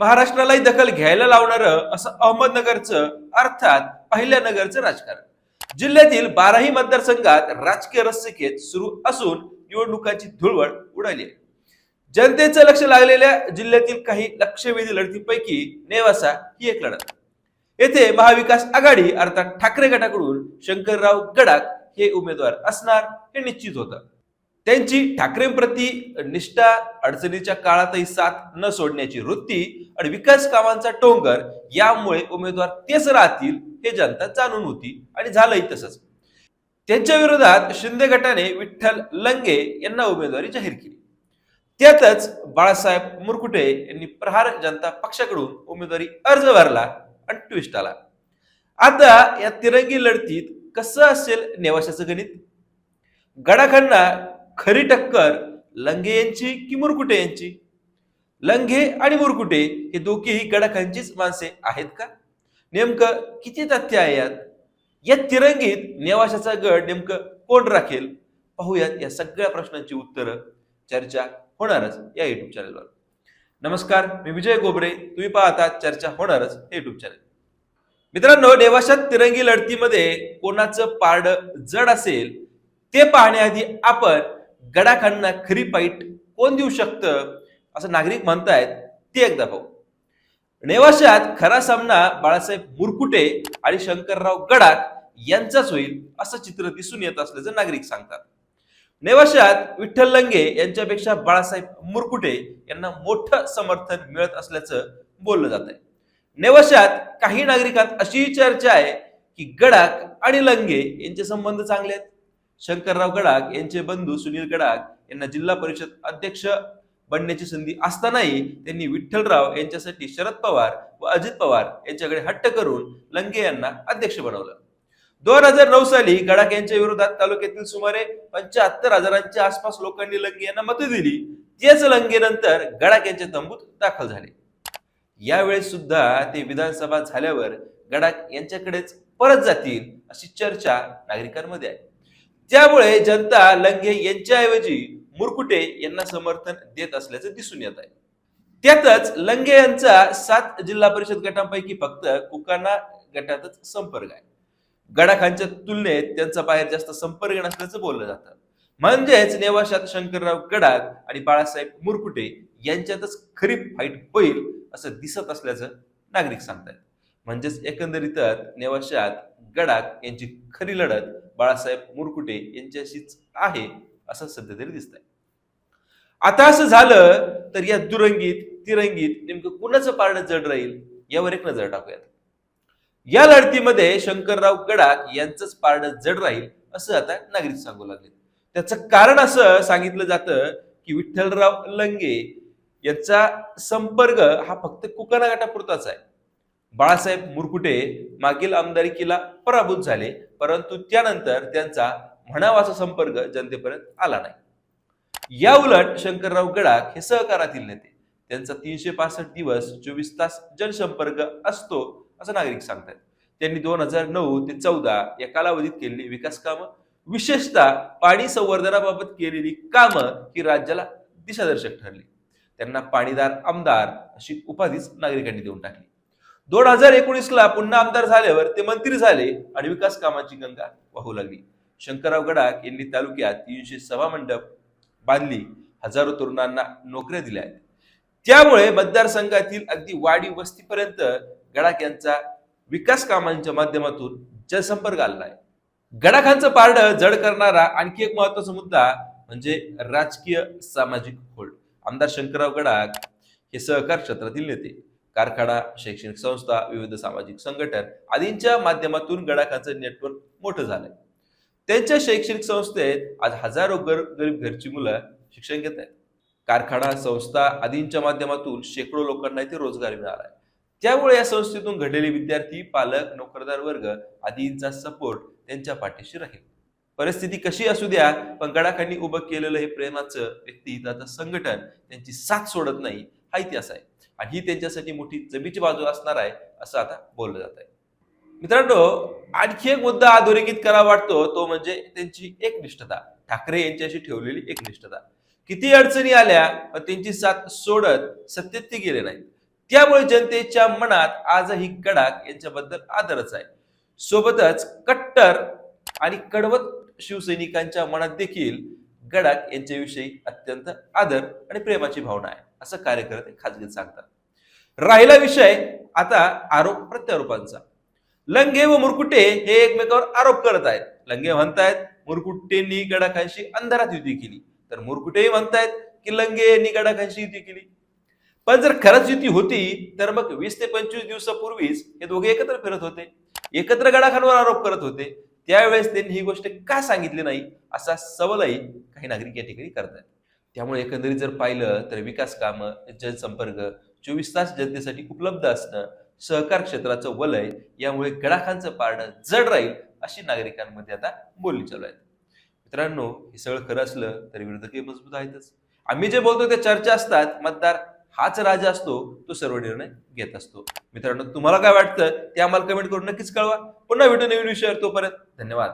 महाराष्ट्रालाही दखल घ्यायला लावणारं असं अहमदनगरचं अर्थात पहिल्या नगरचं राजकारण. जिल्ह्यातील बाराही मतदारसंघात राजकीय रस्सीखेच सुरू असून निवडणुकांची धुळवड उडाली आहे. जनतेचं लक्ष लागलेल्या जिल्ह्यातील काही लक्षवेधी लढतीपैकी नेवासा ही एक लढत. येथे महाविकास आघाडी अर्थात ठाकरे गटाकडून शंकरराव गडाख हे उमेदवार असणार हे निश्चित होतं. त्यांची ठाकरेंप्रती निष्ठा अडचणीच्या काळातही साथ न सोडण्याची वृत्ती आणि विकास कामांचा टोंगर यामुळे उमेदवार तेच राहतील हे जनता जाणून होती आणि झालंही तसंच. त्यांच्या विरोधात शिंदे गटाने विठ्ठल लंगे यांना उमेदवारी जाहीर केली. त्यातच बाळासाहेब मुरकुटे यांनी प्रहार जनता पक्षाकडून उमेदवारी अर्ज भरला आणि ट्विस्ट आला. आता या तिरंगी लढतीत कसं असेल नेवाशाचं गणित? गडाखांना खरी टक्कर लंगे यांची की मुरकुटे यांची? लंगे आणि मुरकुटे हे दोघेही गडाखांचीच माणसे आहेत का? नेमकं किती तथ्य आहे यात? या तिरंगीत नेवाशाचा गड नेमकं कोण राखेल? पाहूयात या सगळ्या प्रश्नांची उत्तरं. चर्चा होणारच या युट्यूब चॅनलवर नमस्कार मी विजय गोबरे. तुम्ही पाहता चर्चा होणारच हे युट्यूब चॅनल मित्रांनो नेवाशात तिरंगी लढतीमध्ये कोणाचं पारड जड असेल ते पाहण्याआधी आपण गडाखांना खरी पाईट कोण देऊ शकतं? असं नागरिक म्हणतायत ते एकदा भाऊ नेवाशात खरा सामना बाळासाहेब मुरकुटे आणि शंकरराव गडाख यांचाच होईल असं चित्र दिसून येत असल्याचं नागरिक सांगतात. नेवाशात विठ्ठल लंगे यांच्यापेक्षा बाळासाहेब मुरकुटे यांना मोठं समर्थन मिळत असल्याचं बोललं जात आहे नेवाशात काही नागरिकांत अशी चर्चा आहे की गडाख आणि लंगे यांचे संबंध चांगले आहेत. शंकरराव गडाख यांचे बंधू सुनील गडाख यांना जिल्हा परिषद अध्यक्ष बनण्याची संधी असतानाही त्यांनी विठ्ठलराव यांच्यासाठी शरद पवार व अजित पवार यांच्याकडे हट्ट करून लंगे यांना अध्यक्ष बनवलं. दोन हजार नऊ साली गडाख यांच्या विरोधात तालुक्यातील सुमारे पंच्याहत्तर हजारांच्या आसपास लोकांनी लंगे यांना मत दिली. तेच लंगे नंतर गडाख यांच्या तंबूत दाखल झाले. यावेळेस सुद्धा ते विधानसभा झाल्यावर गडाख यांच्याकडेच परत जातील अशी चर्चा नागरिकांमध्ये आहे. त्यामुळे जनता लंगे यांच्याऐवजी मुरकुटे यांना समर्थन देत असल्याचं दिसून येत आहे. त्यातच लंगे यांचा सात जिल्हा परिषद गटांपैकी फक्त कुकाना गटातच संपर्क आहे. गडाखांच्या तुलनेत त्यांचा बाहेर जास्त संपर्क नसल्याचं बोललं जातं. म्हणजेच नेवाशात शंकरराव गडाख आणि बाळासाहेब मुरकुटे यांच्यातच खरी फाईट होईल असं दिसत असल्याचं नागरिक सांगतायत. म्हणजेच एकंदरीतच नेवाशात गडाख यांची खरी लढत बाळासाहेब मुरकुटे यांच्याशीच आहे असं सध्या तरी दिसत आहे आता असं झालं तर या दुरंगीत तिरंगीत नेमकं कुणाचं पारण जड राहील यावर एक नजर टाकूयात. या लढतीमध्ये शंकरराव गडाख यांचंच पारणं जड राहील असं आता नागरिक सांगू लागले त्याचं कारण असं सांगितलं जातं की विठ्ठलराव लंगे यांचा संपर्क हा फक्त कुकाना गटापुरताच आहे. बाळासाहेब मुरकुटे मागील आमदारकीला पराभूत झाले परंतु त्यानंतर त्यांचा म्हणावाचा संपर्क जनतेपर्यंत आला नाही. या उलट शंकरराव गडाख हे सहकारातील नेते. त्यांचा तीनशे पासष्ट दिवस चोवीस तास जनसंपर्क असतो असं नागरिक सांगतात त्यांनी दोन हजार नऊ ते चौदा या कालावधीत केलेली विकास कामं विशेषतः पाणी संवर्धनाबाबत केलेली कामं ही राज्याला दिशादर्शक ठरली. त्यांना पाणीदार आमदार अशी उपाधीच नागरिकांनी देऊन टाकली. दोन हजार एकोणीसला पुन्हा आमदार झाल्यावर ते मंत्री झाले आणि विकास कामाची गंगा वाहू लागली. शंकरराव गडाख यांनी तालुक्यात तीनशे सभा मंडप बांधली. हजारो तरुणांना नोकऱ्या दिल्या आहेत. त्यामुळे मतदारसंघातील अगदी वाडी वस्तीपर्यंत गडाख यांचा विकास कामांच्या माध्यमातून जनसंपर्क आला आहे. गडाखांचं पारडं जड करणारा आणखी एक महत्त्वाचा मुद्दा म्हणजे राजकीय सामाजिक होल्ड आमदार शंकरराव गडाख हे सहकार क्षेत्रातील नेते. कारखाना शैक्षणिक संस्था विविध सामाजिक संघटन आदींच्या माध्यमातून गडाखांचं नेटवर्क मोठं झालंय. त्यांच्या शैक्षणिक संस्थेत आज हजारो गर गरीब घरची मुलं शिक्षण घेत आहेत. कारखाना संस्था आदींच्या माध्यमातून शेकडो लोकांना इथे रोजगार मिळाला आहे. त्यामुळे या संस्थेतून घडलेले विद्यार्थी पालक नोकरदार वर्ग आदींचा सपोर्ट त्यांच्या पाठीशी राहील. परिस्थिती कशी असू द्या पण गडाखांनी उभं केलेलं हे प्रेमाचं व्यक्तिहिताचं संघटन त्यांची साथ सोडत नाही हा इतिहास आहे. आणि ही त्यांच्यासाठी मोठी जमीची बाजू असणार आहे असं आता बोललं जात आहे. मित्रांनो आणखी एक मुद्दा अधोरेखित करा वाटतो तो म्हणजे त्यांची एकनिष्ठता. ठाकरे यांच्याशी ठेवलेली एकनिष्ठता. किती अडचणी आल्या पण त्यांची साथ सोडत सत्तेत ते गेले नाहीत. त्यामुळे जनतेच्या मनात आजही कडाक यांच्याबद्दल आदरच आहे. सोबतच कट्टर आणि कडवत शिवसैनिकांच्या मनात देखील गडाख यांच्याविषयी अत्यंत आदर आणि प्रेमाची भावना आहे. असं कार्यकर्ते खाजगीत सांगतात. राहिला विषय आता आरोप प्रत्यारोपांचा. लंगे व मुरकुटे हे एकमेकावर आरोप करत आहेत. लंगे म्हणतायत मुरकुट्टेंनी गडाखांशी अंधारात युती केली. तर मुरकुटेही म्हणतायत की लंगे यांनी गडाखांशी युती केली. पण जर खरंच युती होती तर मग वीस ते पंचवीस दिवसापूर्वीच हे दोघे एकत्र फिरत होते. एकत्र गडाखांवर आरोप करत होते. त्यावेळेस त्यांनी ही गोष्ट का सांगितली नाही असा सवालही काही नागरिक या ठिकाणी करत आहेत त्यामुळे एकंदरीत जर पाहिलं तर विकास कामं जनसंपर्क चोवीस तास जनतेसाठी उपलब्ध असणं सहकार क्षेत्राचं वलय यामुळे गडाखांचं पारडं जड राहील अशी नागरिकांमध्ये आता बोलली चालू आहेत मित्रांनो हे सगळं खरं असलं तरी विरोधकही मजबूत आहेतच. आम्ही जे बोलतो ते चर्चा असतात मतदार हाच राजा असतो तो सर्व निर्णय घेत असतो. मित्रांनो तुम्हाला काय वाटतं ते आम्हाला कमेंट करून नक्कीच कळवा. पुन्हा भेटू नवीन विषयावर तोपर्यंत. धन्यवाद.